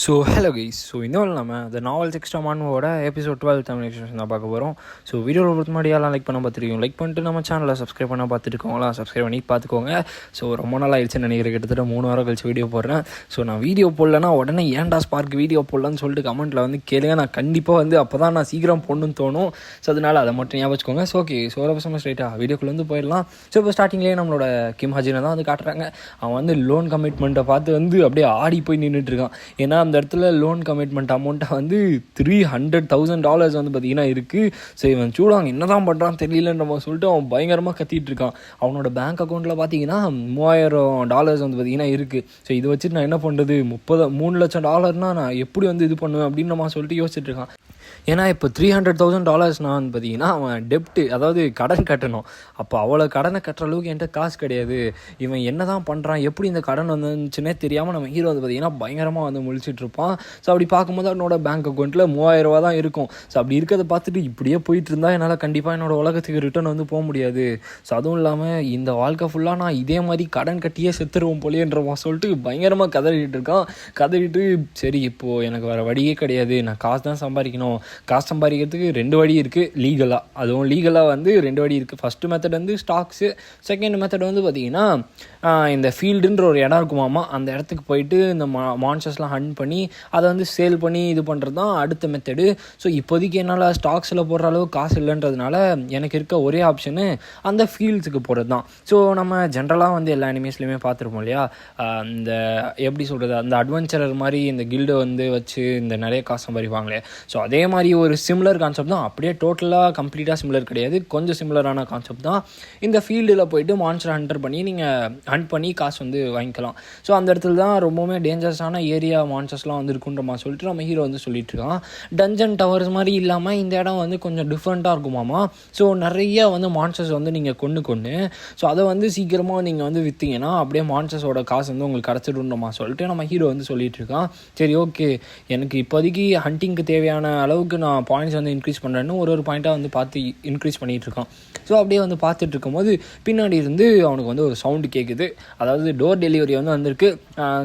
So hello guys so இன்னும் நம்ம இந்த நாவல் எக்ஸ்ட்ரா மானுவோட எபிசோட் டுவெல் தமிழ் எக்ஸ்பிரஷன் தான் பார்க்க போகிறோம் ஸோ வீடியோவில் பொறுத்த மாதிரி எல்லாம் லைக் பண்ண பார்த்துருக்கோம் லைக் பண்ணிட்டு நம்ம சேனலில் சப்ஸ்கிரைப் பண்ண பார்த்துருக்கோங்களா சப்ஸ்கிரைப் பண்ணி பார்த்துக்கோங்க. ஸோ ரொம்ப நாள் ஆயிடுச்சுன்னு நினைக்கிறேன் கிட்டத்தட்ட மூணு வாரம் கழிச்சு வீடியோ போடுறேன். ஸோ நான் வீடியோ போடலன்னா உடனே ஏன்டா ஸ்பார்க் வீடியோ போடலான்னு சொல்லிட்டு கமெண்ட்டில் வந்து கேளுங்க. நான் கண்டிப்பாக வந்து அப்போ தான் நான் சீக்கிரம் போடணும்னு தோணும். ஸோ அதனால் அதை மட்டும் ஞாபகம் வச்சுக்கோங்க. ஸோ ஓகே ஸோ ஒரு பசங்க ஸ்ட்ரைட்டாக வீடியோக்குள்ளே வந்து போயிடலாம். ஸோ இப்போ ஸ்டார்டிங்லேயே நம்மளோட கிம் ஹஜினை தான் வந்து காட்டுறாங்க. அவன் வந்து லோன் கமிட்மெண்ட்டை பார்த்து வந்து அப்படியே ஆடி போய் நின்றுட்டு இருக்கான். அந்த இடத்துல லோன் கமிட்மெண்ட் அமௌண்ட்டை வந்து த்ரீ ஹண்ட்ரட் தௌசண்ட் டாலர்ஸ் வந்து பார்த்தீங்கன்னா இருக்குது ஸோ இவன் சூடாங்க என்ன தான் பண்ணுறான் தெரியலன்ற மாதிரி சொல்லிட்டு அவன் பயங்கரமாக கத்திட்டு இருக்கான். அவனோட பேங்க் அக்கௌண்ட்டில் பார்த்தீங்கன்னா மூவாயிரம் டாலர்ஸ் வந்து பார்த்திங்கன்னா இருக்குது ஸோ இதை வச்சுட்டு நான் என்ன பண்ணுறது முப்பது மூணு லட்சம் டாலர்னால் நான் எப்படி வந்து இது பண்ணுவேன் அப்படின்னு நம்ம சொல்லிட்டு யோசிச்சுட்டு இருக்கான். ஏன்னா இப்போ த்ரீ ஹண்ட்ரட் தௌசண்ட் டாலர்ஸ்னா வந்து பார்த்தீங்கன்னா அவன் டெப்ட்டு அதாவது கடன் கட்டணும். அப்போ அவ்வளோ கடனை கட்டுற அளவுக்கு என்கிட்ட காசு கிடையாது. இவன் என்ன தான் பண்ணுறான் எப்படி இந்த கடன் வந்துச்சுன்னே தெரியாமல் நம்ம ஹீரோ வந்து பார்த்தீங்கன்னா பயங்கரமாக வந்து முழிச்சிட்டு இருப்பான். ஸோ அப்படி பார்க்கும்போது அவனோட பேங்க் அக்கௌண்ட்டில் மூவாயிரம் ரூபா தான் இருக்கும். ஸோ அப்படி இருக்கிறத பார்த்துட்டு இப்படியே போயிட்டு இருந்தால் என்னால் கண்டிப்பாக என்னோட உலகத்துக்கு ரிட்டர்ன் வந்து போக முடியாது. ஸோ அதுவும் இல்லாமல் இந்த வாழ்க்கை ஃபுல்லாக நான் இதே மாதிரி கடன் கட்டியே செத்துருவோம் போலேன்றவன் சொல்லிட்டு பயங்கரமாக கதறிட்டு இருக்கான். கதறிட்டு சரி இப்போது எனக்கு வேறு வழியே கிடையாது. நான் காசு தான் சம்பாதிக்கணும். காசு சம்பாதிக்கிறதுக்கு ரெண்டு வழி இருக்குது லீகலாக அதுவும் லீகலாக வந்து ரெண்டு வழி இருக்குது ஃபஸ்ட்டு மெத்தட் வந்து ஸ்டாக்ஸு செகண்ட் மெத்தட் வந்து பார்த்திங்கன்னா இந்த ஃபீல்டுன்ற ஒரு இடம் இருக்குமாமா அந்த இடத்துக்கு போயிட்டு இந்த மா மான்சர்ஸ்லாம் ஹண்ட் பண்ணி அதை வந்து சேல் பண்ணி இது பண்ணுறது தான் அடுத்த மெத்தடு ஸோ இப்போதைக்கு என்னால் ஸ்டாக்ஸில் போடுற அளவு காசு இல்லைன்றதுனால எனக்கு இருக்க ஒரே ஆப்ஷனு அந்த ஃபீல்ட்ஸுக்கு போகிறது தான் ஸோ நம்ம ஜென்ரலாக வந்து எல்லா அனிமேஸ்லையுமே பார்த்துருப்போம் இல்லையா? இந்த எப்படி சொல்கிறது அந்த அட்வென்ச்சரர் மாதிரி இந்த கில்டை வந்து வச்சு இந்த நிறைய காசு சம்பாதிப்பாங்களே. ஸோ அதே அதே மாதிரி ஒரு சிம்லர் கான்செப்ட் தான். அப்படியே டோட்டலாக கம்ப்ளீட்டாக சிம்லர் கிடையாது. கொஞ்சம் சிம்லரான கான்செப்ட் தான். இந்த ஃபீல்டில் போயிட்டு மான்ஸ்டர் ஹண்டர் பண்ணி நீங்கள் ஹண்ட் பண்ணி காசு வந்து வாங்கிக்கலாம். ஸோ அந்த இடத்துல தான் ரொம்பவுமே டேஞ்சரஸான ஏரியா மான்ஸ்டர்ஸ்லாம் வந்து இருக்குன்ற மாதிரி சொல்லிட்டு நம்ம ஹீரோ வந்து சொல்லிட்டு இருக்கான். டஞ்சன் டவர்ஸ் மாதிரி இல்லாமல் இந்த இடம் வந்து கொஞ்சம் டிஃப்ரெண்ட்டாக இருக்குமாமா ஸோ நிறைய வந்து மான்ஸ்டர்ஸ் வந்து நீங்கள் கொண்டு கொண்டு ஸோ அதை வந்து சீக்கிரமாக நீங்கள் வந்து விற்றீங்கன்னா அப்படியே மான்ஸ்டர்ஸோட காசு வந்து உங்களுக்கு கிடச்சிடுன்றமா சொல்லிட்டு நம்ம ஹீரோ வந்து சொல்லிட்டு இருக்கான். சரி ஓகே எனக்கு இப்போதைக்கு ஹண்டிங்க்கு தேவையான அளவுக்கு நான் பாயிண்ட்ஸ் வந்து இன்க்ரீஸ் பண்ணுறேன்னு ஒரு ஒரு பாயிண்ட்டாக வந்து பார்த்து இன்க்ரீஸ் பண்ணிகிட்டு இருக்கான். ஸோ அப்படியே வந்து பார்த்துட்டு இருக்கும்போது பின்னாடி இருந்து அவனுக்கு வந்து ஒரு சவுண்டு கேட்குது அதாவது டோர் டெலிவரி வந்து வந்திருக்கு.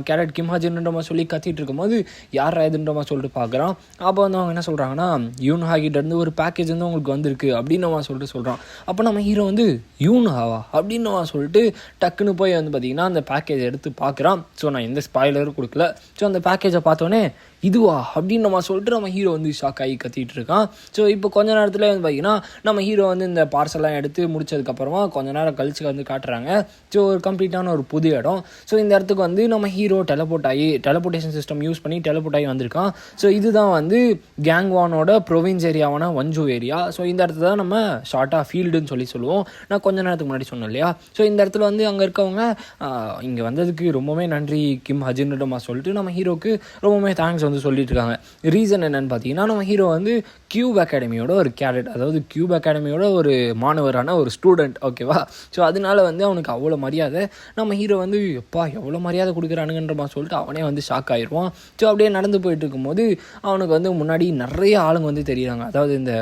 கேரட் கிம்ஹாஜின்ற மாதிரி சொல்லி கத்திட்டு இருக்கும்போது யார் இதுன்ற மாதிரி சொல்லிட்டு பார்க்குறான். அப்போ வந்து அவங்க என்ன சொல்கிறாங்கன்னா யூன் ஹாகிட்டேருந்து ஒரு பேக்கேஜ் வந்து உங்களுக்கு வந்திருக்கு அப்படின்னு சொல்லிட்டு சொல்கிறான் அப்போ நம்ம ஹீரோ வந்து யூன் ஹாவா அப்படின்னு சொல்லிட்டு டக்குன்னு போய் வந்து பார்த்திங்கன்னா அந்த பேக்கேஜ் எடுத்து பார்க்குறான். ஸோ நான் எந்த ஸ்பாய்லரும் கொடுக்கல. ஸோ அந்த பேக்கேஜை பார்த்தோன்னே இதுவா? அப்படின்னு நம்ம சொல்லிட்டு நம்ம ஹீரோ வந்து ஷாக் ஆகி கத்திட்டு இருக்கான். ஸோ இப்போ கொஞ்ச நேரத்தில் வந்து பார்த்தீங்கன்னா நம்ம ஹீரோ வந்து இந்த பார்சல்லாம் எடுத்து முடிச்சதுக்கப்புறமா கொஞ்ச நேரம் கழிச்சு வந்து காட்டுறாங்க. ஸோ ஒரு கம்ப்ளீட்டான ஒரு புது இடம். ஸோ இந்த இடத்துக்கு வந்து நம்ம ஹீரோ டெலபோர்ட் ஆகி டெலபோர்டேஷன் சிஸ்டம் யூஸ் பண்ணி டெலபோர்ட் ஆகி வந்திருக்கான். ஸோ இதுதான் வந்து கேங்வானோட ப்ரொவின்ஸ் ஏரியாவான வஞ்சு ஏரியா ஸோ இந்த இடத்துல தான் நம்ம ஷார்ட்டாக ஃபீல்டுன்னு சொல்லி சொல்லுவோம். நான் கொஞ்ச நேரத்துக்கு முன்னாடி சொன்னேன் இல்லையா? ஸோ இந்த இடத்துல வந்து அங்கே இருக்கவங்க இங்கே வந்ததுக்கு ரொம்பவே நன்றி கிம் ஹஜின்டமா சொல்லிட்டு நம்ம ஹீரோக்கு ரொம்பவே தேங்க்ஸ் வந்து சொல்லிட்டு இருக்காங்க ரீசன் என்னன்னு பார்த்தீங்கன்னா நம்ம ஹீரோ வந்து கியூப் அகாடமியோட ஒரு கேடட் அதாவது கியூப் அகாடமியோட ஒரு மாணவரான ஒரு ஸ்டூடெண்ட் ஓகேவா ஸோ அதனால வந்து அவனுக்கு அவ்வளோ மரியாதை. நம்ம ஹீரோ வந்து எப்பா எவ்வளோ மரியாதை கொடுக்குறானுங்கன்றமா சொல்லிட்டு அவனே வந்து ஷாக் ஆயிடுவான் ஸோ அப்படியே நடந்து போயிட்டு இருக்கும்போது அவனுக்கு வந்து முன்னாடி நிறைய ஆளுங்க வந்து தெரியுறாங்க. அதாவது இந்த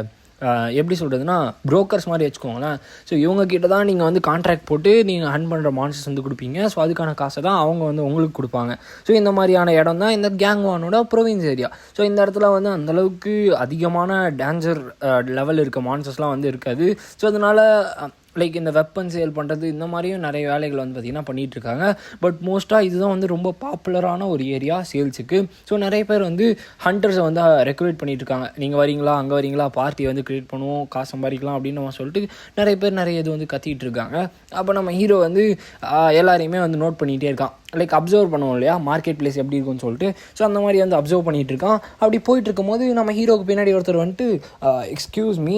எப்படி சொல்கிறதுனா புரோக்கர்ஸ் மாதிரி வச்சுக்கோங்களேன். ஸோ இவங்கக்கிட்ட தான் நீங்கள் வந்து கான்ட்ராக்ட் போட்டு நீங்கள் ஹன் பண்ணுற மான்சஸ் வந்து கொடுப்பீங்க. ஸோ அதுக்கான காசை தான் அவங்க வந்து உங்களுக்கு கொடுப்பாங்க. ஸோ இந்த மாதிரியான இடம் தான் இந்த கேங்வானோட ப்ரொவின்ஸ் ஏரியா ஸோ இந்த இடத்துல வந்து அந்தளவுக்கு அதிகமான டேஞ்சர் லெவல் இருக்க மான்சஸ்லாம் வந்து இருக்காது. ஸோ அதனால் லைக் இந்த வெப்பன் சேல் பண்ணுறது இந்த மாதிரியும் நிறைய வேலைகள் வந்து பார்த்திங்கன்னா பண்ணிகிட்டு இருக்காங்க பட் மோஸ்ட்டாக இதுதான் வந்து ரொம்ப பாப்புலரான ஒரு ஏரியா சேல்ஸுக்கு ஸோ நிறைய பேர் வந்து ஹண்டர்ஸை வந்து ரெக்ரூட் பண்ணிட்டு இருக்காங்க நீங்கள் வரீங்களா அங்கே வரீங்களா பார்ட்டி வந்து க்ரியேட் பண்ணுவோம் காசு சம்பாதிக்கலாம் அப்படின்னு நம்ம சொல்லிட்டு நிறைய பேர் நிறைய இது வந்து கத்திகிட்டு இருக்காங்க அப்போ நம்ம ஹீரோ வந்து எல்லாரையுமே வந்து நோட் பண்ணிகிட்டே இருக்கான். லைக் அப்சர்வ் பண்ணுவோம் இல்லையா? மார்க்கெட் பிளேஸ் எப்படி இருக்கும்னு சொல்லிட்டு. ஸோ அந்த மாதிரி வந்து அப்சர்வ் பண்ணிகிட்டு இருக்கான். அப்படி போயிட்டு இருக்கும்போது நம்ம ஹீரோக்கு பின்னாடி ஒருத்தர் வந்துட்டு எக்ஸ்கியூஸ் மீ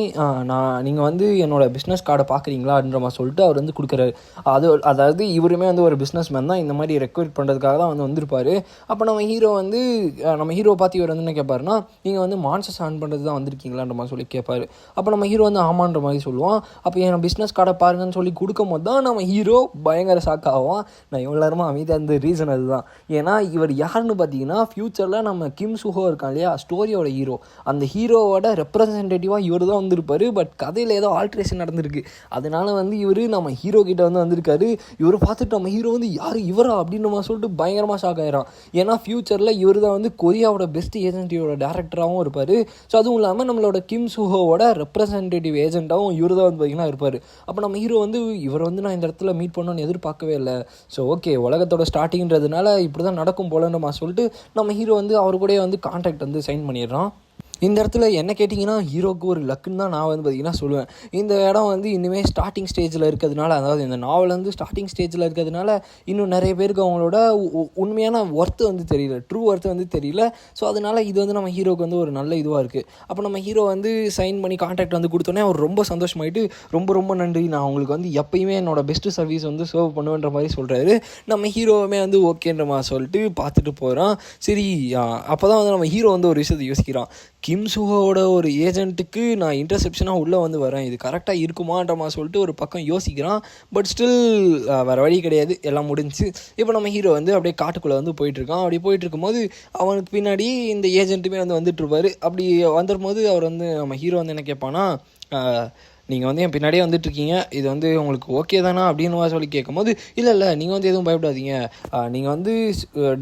நான் நீங்கள் வந்து என்னோடய பிஸ்னஸ் கார்டை பார்க்குறீங்களான்ற மாதிரி சொல்லிட்டு அவர் வந்து கொடுக்குறாரு. அது அதாவது இவருமே வந்து ஒரு பிஸ்னஸ் மேன் தான். இந்த மாதிரி ரெக்வயர் பண்ணுறதுக்காக தான் வந்து வந்திருப்பார். அப்போ நம்ம ஹீரோ வந்து நம்ம ஹீரோ பார்த்து இவர் வந்து என்ன கேட்பாருன்னா நீங்கள் வந்து மான்சஸ் ஆன் பண்ணுறது தான் வந்திருக்கீங்களான்ற மாதிரி சொல்லி கேட்பாரு அப்போ நம்ம ஹீரோ வந்து ஆமான்ற மாதிரி சொல்லுவான். அப்போ என் பிஸ்னஸ் கார்டை பாருங்கன்னு சொல்லி கொடுக்கும் போது தான் நம்ம ஹீரோ பயங்கர ஷாக் ஆகும் நான் எவ்வளோ நேரமாக அமைதியாக வந்து ரீசன் அதுதான். ஏன்னா இவர் யாருன்னு பார்த்தீங்கன்னா ஃப்யூச்சரில் நம்ம கிம் சுஹோ இருக்கான் இல்லையா? ஸ்டோரியோட ஹீரோ அந்த ஹீரோவோட ரெப்ரசன்டேட்டிவாக இவர் தான் வந்திருப்பார். பட் கதையில் ஏதோ ஆல்ட்ரேஷன் நடந்திருக்கு. அதனால வந்து இவர் நம்ம ஹீரோ கிட்ட வந்து வந்திருக்காரு. இவரை பார்த்துட்டு நம்ம ஹீரோ வந்து யார்? இவரா? அப்படின்னு நம்ம சொல்லிட்டு பயங்கரமாக ஷாக் ஆயிரான் ஏன்னா ஃப்யூச்சரில் இவர் தான் வந்து கொரியாவோட பெஸ்ட் ஏஜென்ட்டியோட டேரக்டராகவும் இருப்பார். ஸோ அதுவும் இல்லாமல் நம்மளோட கிம் சுஹோவோட ரெப்ரசன்டேட்டிவ் ஏஜென்ட்டாகவும் இவர் தான் வந்து பார்த்திங்கன்னா இருப்பார். அப்போ நம்ம ஹீரோ வந்து இவர் வந்து நான் இந்த இடத்துல மீட் பண்ணணும்னு எதிர்பார்க்கவே இல்லை. ஸோ ஓகே உலகத்தோட ஸ்டார்டிங்கிறதுனால இப்படி தான் நடக்கும் போலன்னு சொல்லிட்டு நம்ம ஹீரோ வந்து அவர் கூடயே வந்து கான்ட்ராக்ட் வந்து சைன் பண்ணிடுறான். இந்த இடத்துல என்ன கேட்டிங்கன்னா ஹீரோக்கு ஒரு லக்குன்னு தான் நான் வந்து பார்த்திங்கன்னா சொல்லுவேன். இந்த இடம் வந்து இன்னுமே ஸ்டார்டிங் ஸ்டேஜில் இருக்கிறதுனால அதாவது இந்த நாவல் வந்து ஸ்டார்டிங் ஸ்டேஜில் இருக்கிறதுனால இன்னும் நிறைய பேருக்கு அவங்களோட உ- உண்மையான ஒர்த்து வந்து தெரியல ட்ரூ ஒர்த்து வந்து தெரியல. ஸோ அதனால் இது வந்து நம்ம ஹீரோக்கு வந்து ஒரு நல்ல இதுவாக இருக்குது அப்போ நம்ம ஹீரோ வந்து சைன் பண்ணி கான்டாக்ட் வந்து கொடுத்தோன்னே அவர் ரொம்ப சந்தோஷமாயிட்டு ரொம்ப ரொம்ப நன்றி. நான் உங்களுக்கு வந்து எப்பயுமே என்னோட பெஸ்ட்டு சர்வீஸ் வந்து சர்வ் பண்ணுவேன்ற மாதிரி சொல்கிறாரு நம்ம ஹீரோவுமே வந்து ஓகேன்ற மாதிரி சொல்லிட்டு பார்த்துட்டு போகிறான் சரி அப்போ தான் வந்து நம்ம ஹீரோ வந்து ஒரு விஷயத்தை யோசிக்கிறான். கிம் சுஹோவோட ஒரு ஏஜென்ட்டுக்கு நான் இன்டர்செப்ஷனாக உள்ளே வந்து வரேன். இது கரெக்டாக இருக்குமான்ற மாதிரி சொல்லிட்டு ஒரு பக்கம் யோசிக்கிறான். பட் ஸ்டில் வேறு வழி கிடையாது. எல்லாம் முடிஞ்சு. இப்போ நம்ம ஹீரோ வந்து அப்படியே காட்டுக்குள்ளே வந்து போயிட்டுருக்கான். அப்படி போயிட்டுருக்கும்போது அவனுக்கு பின்னாடி இந்த ஏஜென்ட்டுமே வந்து வந்துட்டுருப்பார் அப்படி வந்துடும் போது அவர் வந்து நம்ம ஹீரோ வந்து என்ன கேட்பானா நீங்கள் வந்து என் பின்னாடியே வந்துட்டுருக்கீங்க. இது வந்து உங்களுக்கு ஓகே தானா அப்படின்னு சொல்லி கேட்கும்போது இல்லை இல்லை நீங்கள் வந்து எதுவும் பயப்படாதீங்க. நீங்கள் வந்து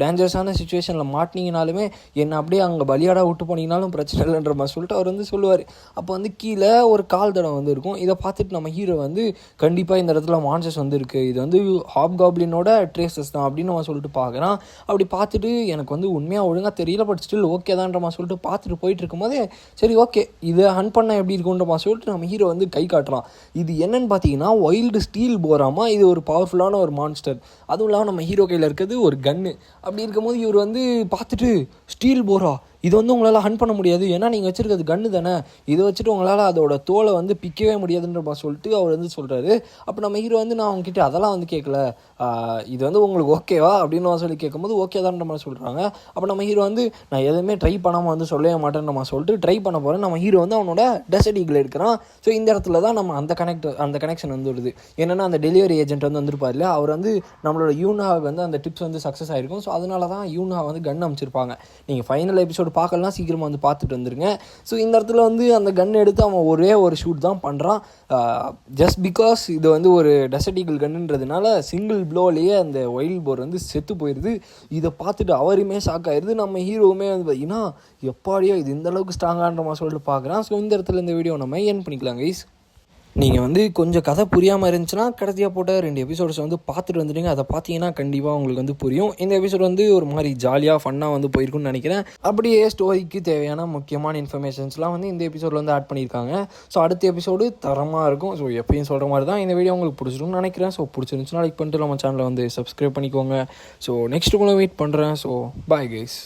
டேஞ்சரஸான சுச்சுவேஷனில் மாட்டினீங்கனாலுமே என்னை அப்படியே அங்கே பலியாடா விட்டு போனீங்கனாலும் பிரச்சனை இல்லைன்ற மாதிரி சொல்லிட்டு அவர் வந்து சொல்லுவார். அப்போ வந்து கீழே ஒரு கால் தடம் வந்து இருக்கும். இதை பார்த்துட்டு நம்ம ஹீரோ வந்து கண்டிப்பாக இந்த இடத்துல மான்சஸ் வந்துருக்கு இது வந்து ஹாப் காப்ளினோட ட்ரேசஸ் தான் அப்படின்னு அவன் சொல்லிட்டு பார்க்குறான். அப்படி பார்த்துட்டு எனக்கு வந்து உண்மையாக ஒழுங்காக தெரியல பட் ஸ்டில் ஓகே தான்ற மாதிரி சொல்லிட்டு பார்த்துட்டு போயிட்டு இருக்கும்போது சரி ஓகே இதை ஹன் பண்ண எப்படி இருக்குன்ற மாதிரி சொல்லிட்டு நம்ம ஹீரோ வந்து கை காட்டுறான். இது என்னன்னு பார்த்தீங்கன்னா வைல்டு ஸ்டீல் போராமா இது ஒரு பவர்ஃபுல்லான ஒரு மான்ஸ்டர் அதுவும் இல்லாமல் நம்ம ஹீரோ கையில் இருக்கிறது ஒரு கன்னு அப்படி இருக்கும்போது இவர் வந்து பார்த்துட்டு ஸ்டீல் போரா இது வந்து உங்களால் ஹன் பண்ண முடியாது. ஏன்னா நீங்கள் வச்சுருக்கிறது கன்று தானே. இதை வச்சுட்டு உங்களால் அதோட தோலை வந்து பிக்கவே முடியாதுன்ற மாதிரி சொல்லிட்டு அவர் வந்து சொல்கிறாரு அப்போ நம்ம ஹீரோ வந்து நான் அவங்ககிட்ட அதெல்லாம் வந்து கேட்கல இது வந்து உங்களுக்கு ஓகேவா அப்படின்னு சொல்லி கேட்கும்போது ஓகே தான்ற மாதிரி சொல்கிறாங்க அப்போ நம்ம ஹீரோ வந்து நான் எதுவுமே ட்ரை பண்ணாமல் வந்து சொல்லவே மாட்டேன்னு நம்ம சொல்லிட்டு ட்ரை பண்ண போகிறேன் நம்ம ஹீரோ வந்து அவனோட டெசர்ட் எடுக்கிறான் ஸோ இந்த இடத்துல தான் நம்ம அந்த கனெக்ட் அந்த கனெக்ஷன் வந்து வருது. என்னென்னா அந்த டெலிவரி ஏஜென்ட் வந்து வந்திருப்பார் இல்லையா? அவர் வந்து நம்மளோட யூனாவுக்கு வந்து அந்த டிப்ஸ் வந்து சக்ஸஸ் ஆகிருக்கும் ஸோ அதனால தான் யூனா வந்து கன் அமைச்சிருப்பாங்க. நீங்கள் ஃபைனல் எபிசோடு பார்க்கலாம் சீக்கிரமாக வந்து பார்த்துட்டு வந்துருங்க. ஸோ இந்த இடத்துல வந்து அந்த கன் எடுத்து அவன் ஒரே ஒரு ஷூட் தான் பண்ணுறான் ஜஸ்ட் பிகாஸ் இது வந்து ஒரு டெசர்டிகல் கன்னுன்றதுனால சிங்கிள் ப்ளோலேயே அந்த ஒயில் போர் வந்து செத்து போயிடுது இதை பார்த்துட்டு அவருமே ஷாக் ஆயிடுது நம்ம ஹீரோவுமே வந்து பார்த்தீங்கன்னா எப்பாடியோ இது இந்த அளவுக்கு ஸ்ட்ராங்கான்ற மாதிரி சொல்லிட்டு பார்க்குறான். ஸோ இந்த இடத்துல இந்த வீடியோ நம்ம என் பண்ணிக்கலாம் கைஸ் நீங்கள் வந்து கொஞ்சம் கதை புரியாமல் இருந்துச்சுன்னா கடைசியாக போட்ட ரெண்டு எபிசோட்ஸ் வந்து பார்த்துட்டு வந்துடுங்க. அதை பார்த்தீங்கன்னா கண்டிப்பாக உங்களுக்கு வந்து புரியும். இந்த எபிசோட் வந்து ஒரு மாதிரி ஜாலியாக ஃபன்னாக வந்து போயிருக்கும்னு நினைக்கிறேன். அப்படியே ஸ்டோரிக்கு தேவையான முக்கியமான இன்ஃபர்மேஷன்ஸ்லாம் வந்து இந்த எபிசோடில் வந்து ஆட் பண்ணியிருக்காங்க. ஸோ அடுத்த எபிசோடு தரமாக இருக்கும். ஸோ எப்பயும் சொல்கிற மாதிரி தான் இந்த வீடியோ உங்களுக்கு பிடிச்சிருக்கும்னு நினைக்கிறேன். ஸோ பிடிச்சிருந்துச்சுன்னா லைக் பண்ணிட்டு நம்ம சேனலை வந்து சப்ஸ்கிரைப் பண்ணிக்கோங்க. ஸோ நெக்ஸ்ட் உங்களை வெயிட் பண்ணுறேன் ஸோ பாய் கைஸ்